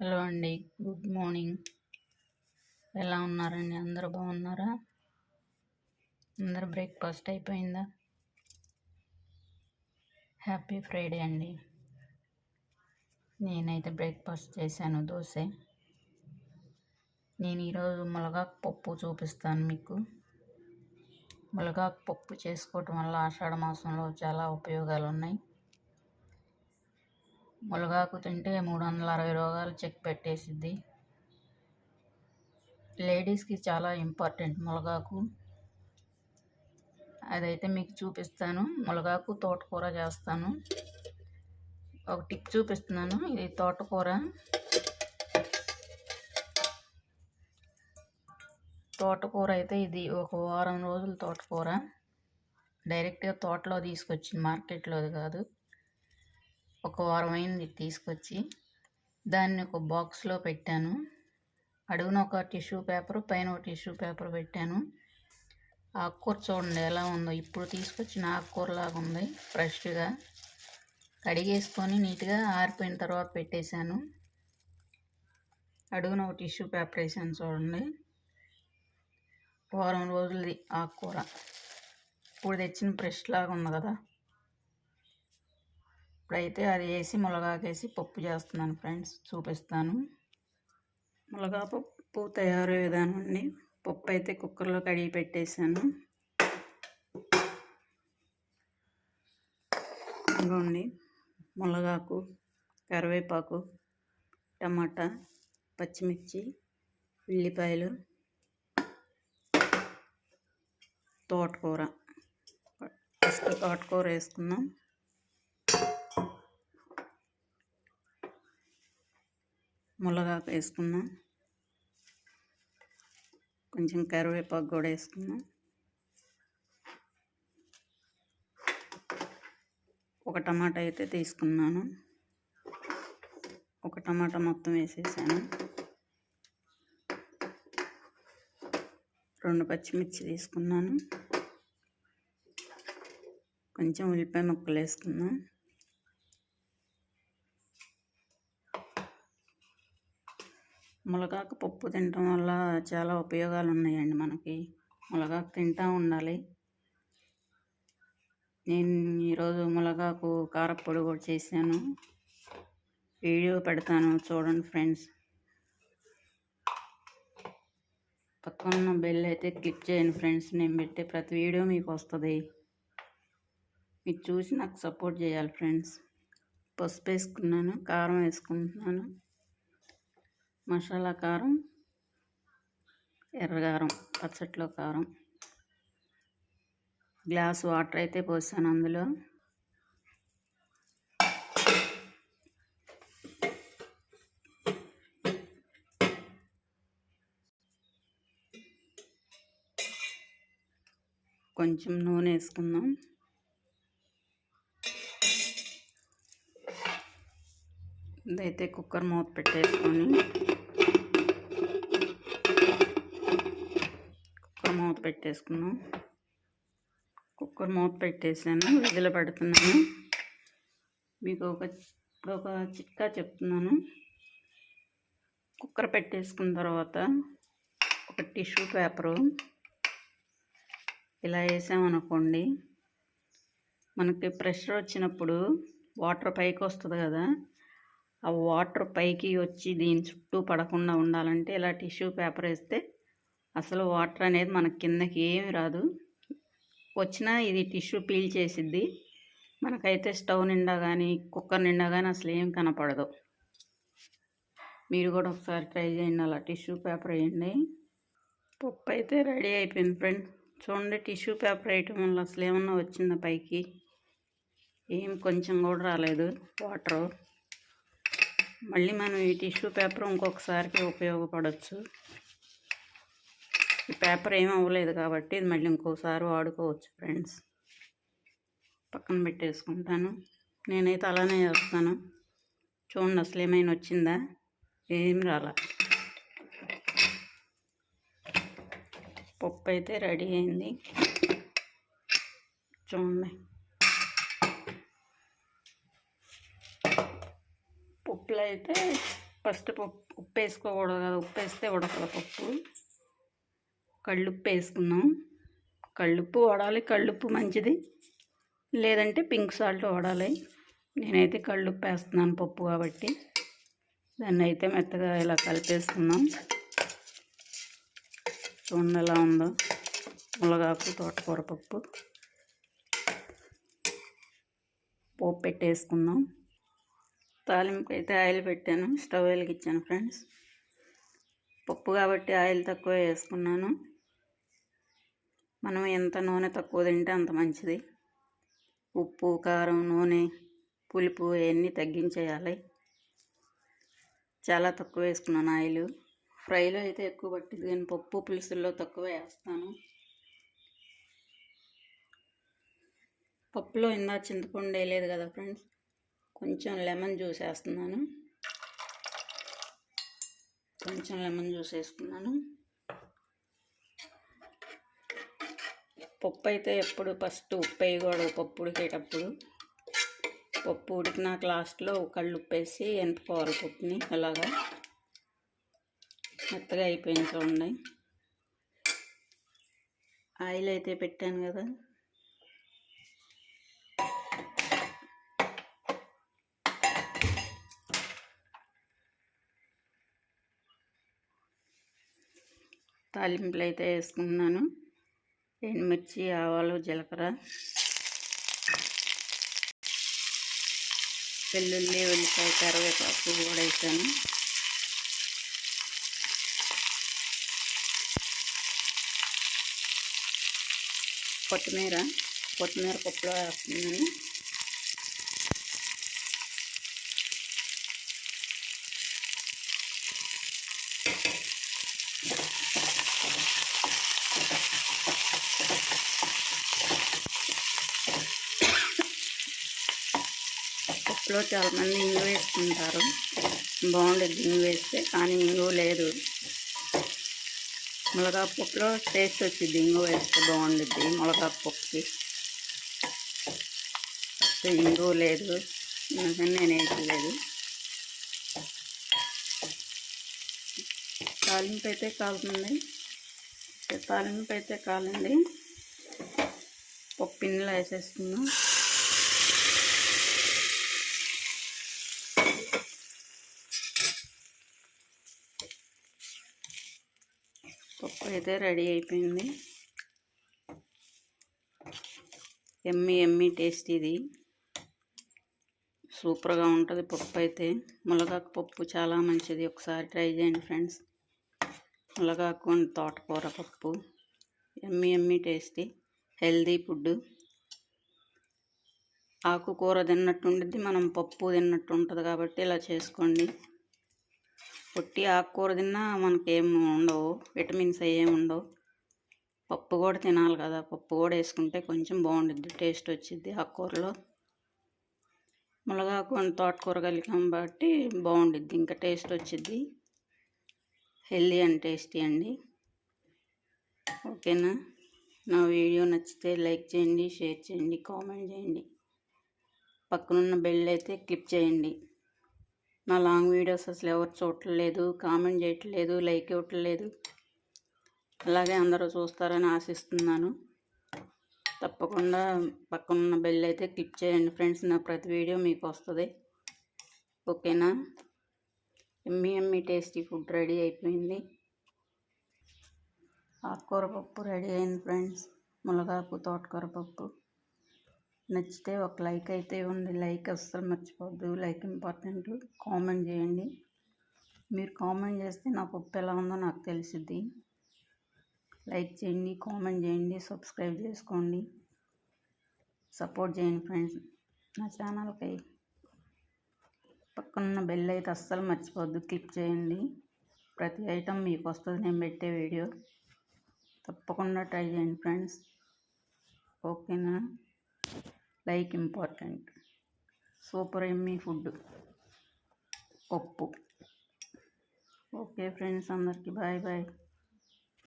Hello అండి good morning. ఎలా ఉన్నారండి? అందరూ బాగున్నారా? అందరు బ్రేక్ఫాస్ట్ అయిపోయిందా? హ్యాపీ ఫ్రైడే అండి. నేనైతే బ్రేక్ఫాస్ట్ చేశాను దోశ. నేను ఈరోజు మునగాకు పప్పు చూపిస్తాను మీకు. మునగాకు పప్పు చేసుకోవటం వల్ల ఆషాఢ మాసంలో చాలా ఉపయోగాలు ఉన్నాయి మునగాకు తింటే మూడు వందల అరవై రోగాలు చెక్ పెట్టేసిద్ది. లేడీస్కి చాలా ఇంపార్టెంట్ మునగాకు అదైతే మీకు చూపిస్తాను. మునగాకు తోటకూర చేస్తాను. ఒక టిప్ చూపిస్తున్నాను. ఇది తోటకూర. తోటకూర అయితే ఇది ఒక వారం రోజుల తోటకూర. డైరెక్ట్గా తోటలో తీసుకొచ్చింది మార్కెట్లోది కాదు. ఒక వారం అయింది తీసుకొచ్చి దాన్ని ఒక బాక్స్లో పెట్టాను. అడుగున ఒక టిష్యూ పేపర్ పైన ఒక టిష్యూ పేపర్ పెట్టాను. ఆకుకూర చూడండి ఎలా ఉందో. ఇప్పుడు తీసుకొచ్చిన ఆకుకూర లాగా ఉంది ఫ్రెష్గా. కడిగేసుకొని నీట్గా ఆరిపోయిన తర్వాత పెట్టేశాను. అడుగున ఒక టిష్యూ పేపర్ వేసాను చూడండి. వారం రోజులది ఆకుకూర. ఇప్పుడు తెచ్చిన ఫ్రెష్ లాగా ఉంది కదా. ఇప్పుడైతే అది వేసి మునగాకేసి పప్పు చేస్తున్నాను ఫ్రెండ్స్ చూపిస్తాను. మునగా పప్పు తయారు విధానం అండి. పప్పు అయితే కుక్కర్లో కడిగి పెట్టేశాను. ఇదిగోండి మునగాకు కరివేపాకు టమాటా పచ్చిమిర్చి ఉల్లిపాయలు తోటకూర. ఫస్ట్ తోటకూర వేసుకుందాం. మునగాకు వేసుకుందాం కొంచెం కరివేపాకు కూడా వేసుకుందాం ఒక టమాటా అయితే తీసుకున్నాను. ఒక టమాటా మొత్తం వేసేసాను. రెండు పచ్చిమిర్చి తీసుకున్నాను. కొంచెం ఉల్లిపాయ ముక్కలు వేసుకుందాం మునగాకు పప్పు తినటం వల్ల చాలా ఉపయోగాలు ఉన్నాయండి మనకి. మునగాకు తింటూ ఉండాలి. నేను ఈరోజు మునగాకు కారప్పొడి కూడా చేశాను. వీడియో పెడతాను చూడండి ఫ్రెండ్స్. పక్కన బెల్ అయితే క్లిక్ చేయండి ఫ్రెండ్స్. నేను పెట్టే ప్రతి వీడియో మీకు వస్తుంది. మీరు చూసి నాకు సపోర్ట్ చేయాలి ఫ్రెండ్స్. పసుపు వేసుకున్నాను కారం వేసుకుంటున్నాను. మసాలా కారం ఎర్రగారం పచ్చట్లో కారం. గ్లాస్ వాటర్ అయితే పోసాను అందులో. కొంచెం నూనె వేసుకుందాం. ఇదైతే కుక్కర్ మూత పెట్టేసుకొని. కుక్కర్ మూత పెట్టేసుకున్నాం. కుక్కర్ మూత పెట్టేసాను. విధులు పెడుతున్నాను. మీకు ఒక ఇప్పుడు ఒక చిట్కా చెప్తున్నాను. కుక్కర్ పెట్టేసుకున్న తర్వాత ఒక టిష్యూ పేపరు ఇలా వేసామనుకోండి మనకి ప్రెషర్ వచ్చినప్పుడు వాటర్ పైకి వస్తుంది కదా. ఆ వాటర్ పైకి వచ్చి దీని చుట్టూ పడకుండా ఉండాలంటే ఇలా టిష్యూ పేపర్ వేస్తే అసలు వాటర్ అనేది మన కిందకి ఏమి రాదు. వచ్చినా ఇది టిష్యూ పీల్ చేసిద్ది. మనకైతే స్టవ్ నిండా కానీ కుక్కర్ నిండా కానీ అసలు ఏం కనపడదు. మీరు కూడా ఒకసారి ట్రై చేయండి అలా టిష్యూ పేపర్ వేయండి. పప్పు అయితే రెడీ అయిపోయింది ఫ్రెండ్ చూడండి టిష్యూ పేపర్ వేయటం వల్ల అసలు ఏమన్నా వచ్చిందా పైకి? ఏం కొంచెం కూడా రాలేదు వాటరు. మళ్ళీ మనం ఈ టిష్యూ పేపర్ ఇంకొకసారికి ఉపయోగపడవచ్చు ఈ పేపర్ ఏం అవ్వలేదు కాబట్టి ఇది మళ్ళీ ఇంకోసారి వాడుకోవచ్చు ఫ్రెండ్స్. పక్కన పెట్టేసుకుంటాను. నేనైతే అలానే చేస్తాను. చూడండి అసలు ఏమైనా వచ్చిందా? ఏం రాలా. పప్పు అయితే రెడీ అయింది. చూడండి. పప్పులు అయితే ఫస్ట్ పప్పు ఉప్పు వేసుకోకూడదు కదా ఉప్పు వేస్తే ఉడకదు పప్పు. కళ్ళుప్పు వేసుకున్నాం కళ్ళుప్పు వాడాలి కళ్ళుప్పు మంచిది. లేదంటే పింక్ సాల్ట్ వాడాలి. నేనైతే కళ్ళుప్పు వేస్తున్నాను పప్పు కాబట్టి. దాన్ని అయితే మెత్తగా ఇలా కలిపేసుకున్నాం చూడండి ఎలా ఉందో. మునగాకు తోటకూర పప్పు. పోపు పెట్టేసుకుందాం. తాలింపు అయితే ఆయిల్ పెట్టాను స్టవ్ వెలిగించాను ఫ్రెండ్స్. పప్పు కాబట్టి ఆయిల్ తక్కువ వేసుకున్నాను. మనం ఎంత నూనె తక్కువ తింటే అంత మంచిది. ఉప్పు కారం నూనె పులుపు ఇవన్నీ తగ్గించేయాలి. చాలా తక్కువ వేసుకున్నాను ఆయిల్. ఫ్రైలో అయితే ఎక్కువ పట్టింది కానీ పప్పు పులుసుల్లో తక్కువ వేస్తాను. పప్పులో ఇందా చింతపండు వేయలేదు కదా ఫ్రెండ్స్. కొంచెం లెమన్ జ్యూస్ వేస్తున్నాను. కొంచెం లెమన్ జ్యూస్ వేసుకున్నాను. పప్పు అయితే ఎప్పుడు ఫస్ట్ ఉప్పు వేయకూడదు పప్పు ఉడికేటప్పుడు. పప్పు ఉడికినాక లాస్ట్లో కళ్ళు ఉప్పేసి ఎనుపుకోవాలి పప్పుని అలాగా. మెత్తగా అయిపోయింది చూడండి ఆయిల్ అయితే పెట్టాను కదా. తాలింపులు అయితే వేసుకున్నాను ఎండుమిర్చి ఆవాలు జీలకర్ర వెల్లుల్లి ఉల్లిపాయ కరివేపాకు కూడా వేసాను. కొత్తిమీర కొత్తిమీర పప్పులో వేస్తున్నాను. ఇంగువలో చాలామంది ఇంగు వేసుకుంటారు. బాగుండేది ఇంగు వేస్తే కానీ ఇంగు లేదు. మునగాకు టేస్ట్ వచ్చింది ఇంగు వేస్తే బాగుండిద్ది మునగాకు ఇంగు లేదు అందుకని నేను వేయట్లేదు. తాలింపు అయితే కాలుతుంది. తాలింపు అయితే కాలండి. పప్పు ఇందులో వేసేస్తున్నాం పప్పు అయితే రెడీ అయిపోయింది. ఎమ్మి ఎమ్మి టేస్ట్ ఇది. సూపర్గా ఉంటుంది పప్పు అయితే. మునగాకు పప్పు చాలా మంచిది. ఒకసారి ట్రై చేయండి ఫ్రెండ్స్. మునగాకు అండ్ తోటకూర పప్పు. Yummy yummy tasty. Healthy food ఆకుకూర తిన్నట్టు ఉండిద్ది. మనం పప్పు తిన్నట్టు ఉంటుంది కాబట్టి ఇలా చేసుకోండి. పొట్టి ఆకుకూర తిన్నా మనకేం ఉండవు విటమిన్స్ ఏమి ఉండవు. పప్పు కూడా తినాలి కదా పప్పు కూడా వేసుకుంటే కొంచెం బాగుంటుంది టేస్ట్ వచ్చింది ఆకుకూరలో. మునగాకు తోటకూర కలిగాం కాబట్టి బాగుండిద్ది ఇంకా టేస్ట్ వచ్చిద్ది. హెల్దీ అండ్ టేస్టీ అండి. ఓకేనా? నా వీడియో నచ్చితే లైక్ చేయండి షేర్ చేయండి కామెంట్ చేయండి. పక్కనున్న బెల్ అయితే క్లిక్ చేయండి. నా లాంగ్ వీడియోస్ అసలు ఎవరు చూడట్లేదు కామెంట్ చేయట్లేదు లైక్ ఇవ్వట్లేదు. అలాగే అందరూ చూస్తారని ఆశిస్తున్నాను. తప్పకుండా పక్కనున్న బెల్ అయితే క్లిక్ చేయండి ఫ్రెండ్స్ నా ప్రతి వీడియో మీకు వస్తుంది. ఓకేనా? Yummy yummy tasty food ready అయిపోయింది. ఆకుకూర పప్పు రెడీ అయింది ఫ్రెండ్స్ మునగాకు తోటకూర పప్పు. నచ్చితే ఒక లైక్ అయితే ఉంది లైక్ అస్సలు మర్చిపోద్దు లైక్ ఇంపార్టెంట్. కామెంట్ చేయండి. మీరు కామెంట్ చేస్తే నా పప్పు ఎలా ఉందో నాకు తెలిసిద్ది. లైక్ చేయండి కామెంట్ చేయండి సబ్స్క్రైబ్ చేసుకోండి. సపోర్ట్ చేయండి ఫ్రెండ్స్. నా ఛానల్కి పక్కన బెల్ అయితే అస్సలు మర్చిపోద్దు క్లిక్ చేయండి. ప్రతి ఐటమ్ మీకు వస్తుంది. నేను పెట్టే వీడియో. తప్పకుండా ట్రై చేయండి ఫ్రెండ్స్. ఓకేనా? Like important super yummy food పప్పు ఓకే ఫ్రెండ్స్ అందరికీ బాయ్ బాయ్